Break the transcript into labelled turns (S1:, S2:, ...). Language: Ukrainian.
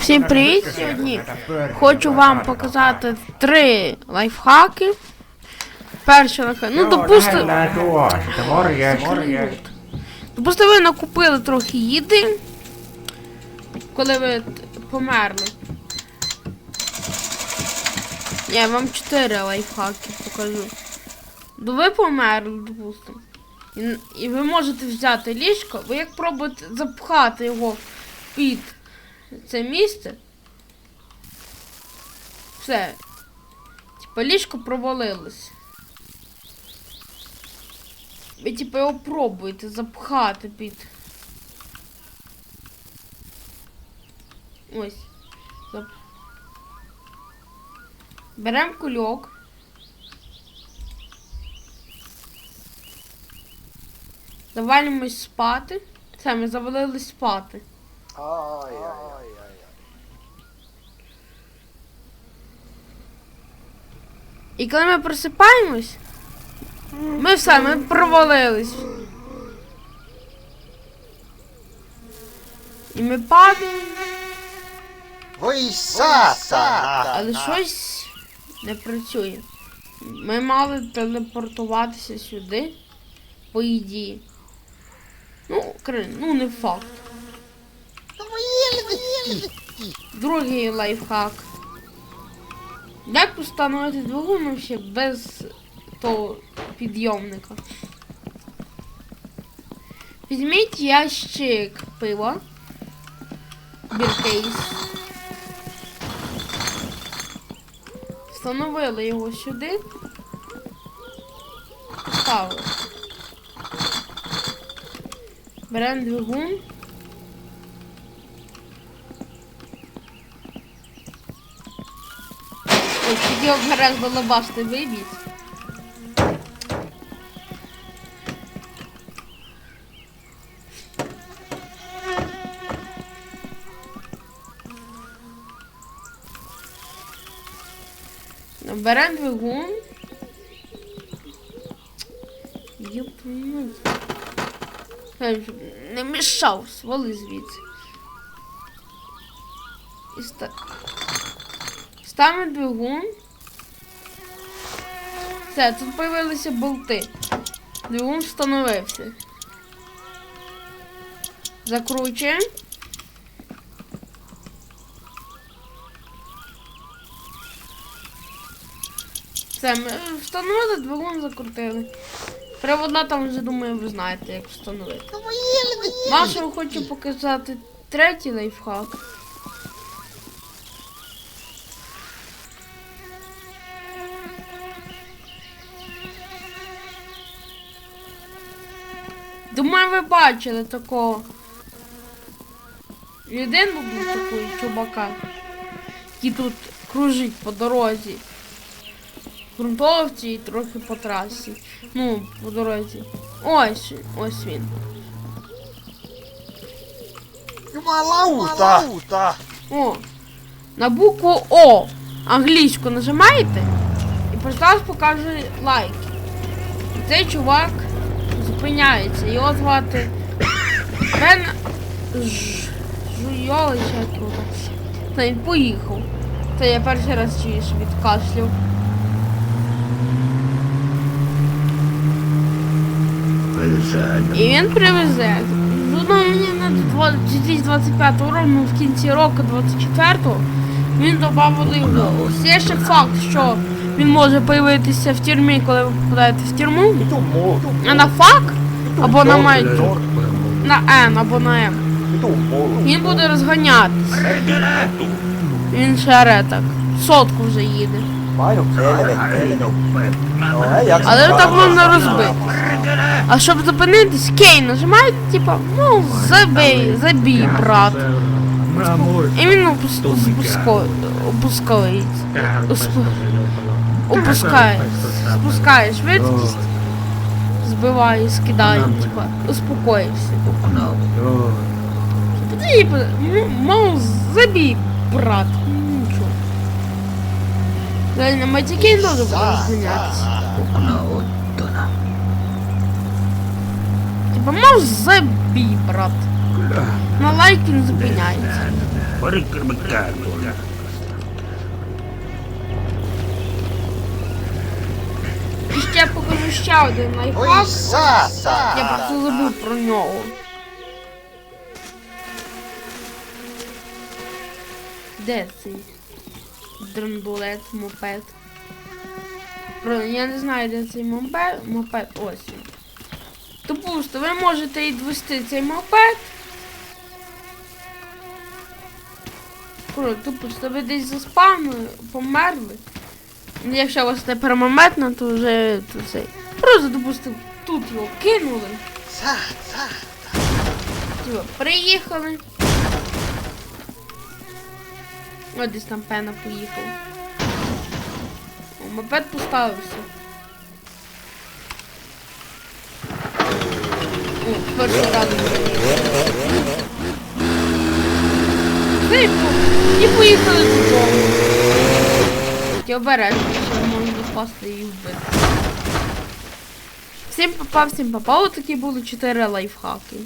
S1: Всім привіт! Сьогодні хочу вам показати три лайфхаки. Перший лайфхак. Ну, допустимо, допустимо, ви накупили трохи їди, коли ви померли. Я вам чотири лайфхаки покажу. Ну ви померли, допустимо. І, і ви можете взяти ліжко, ви як пробуєте запхати його під це місце. Все. Типа ліжко провалилось. Ви типа його пробуєте запхати під. Ось. Зап... Беремо кульок. Завалимось спати. Все, ми завалились спати.
S2: Ай-яй-яй.
S1: І коли ми просипаємось, ми все, ми провалились. І ми падаємо,
S2: Ви сатана!
S1: але щось не працює. Ми мали телепортуватися сюди, по ідеї. Ну, ну не факт. Другий лайфхак. Як встановити двигун ще без того підйомника? Візьміть ящик пива. Біркейс. Встановили його сюди. Поставили. Беремо двигун. Тоді обережно балабашти вибіг. Беремо двигун. Ёпнуть. Не мішав, свали звідси. І ста... Ставимо двигун. Все, тут появилися болти. Двигун встановився. Закручуємо. Все, ми встановили, двигун закрутили. Приводна там вже думаю, ви знаєте, як встановити. Вашого хочу показати третій лайфхак. Думаю, ви бачили такого. Людину був такий чубака, який тут кружить по дорозі. В ґрунтовці і трохи по трасі. Ну, по дорозі. Ось, ось він.
S2: Малаута!
S1: О. На букву О. Англійську нажимаєте і просто покаже лайк. І цей чувак зупиняється. Його звати Бен Ж... Жуйолич, як. Та він поїхав. Це я перший раз чую, що відкашляв. І він привезе. Ну, мені на 2025 року, ну, в кінці року 24-го, він додав його. Є ще факт, що він може появитися в тюрмі, коли ви попадаєте в тюрму. А на фак або на майту. На Н або на М. Він буде розганятись. Він шаре так. Сотку вже їде. Але так можна розбити. А щоб зупинитись, кей нажимають, типа, ну, забий, забій, брат. І він опускається. Усп- Опускає. Спускає швидкість. Збиває, скидає, типа, успокоївся. Типа, ну, мов, забій, брат. Ну, Нічого. Далі на матікей теж буде розганятися. Типа, мов забій, брат. На лайк він зупиняється. Ще один лайфхак. Я просто забув про нього. Де цей драндулет, мопед? Про, я не знаю, де цей мопед. Мопед, ось він. Допустимо, ви можете відвести цей мопед. Про, допустимо, ви десь заспавнили, померли. Ну, Якщо у вас не пермометно, то вже то цей. Просто, допустимо, тут його кинули. Типа, приїхали. О, десь там пена поїхав. О, мопед поставився. О, перший раз і поїхали додому. Ті обережно, що можна впасти і вбити. Всім попав, всім попав. Такі були 4 лайфхаки.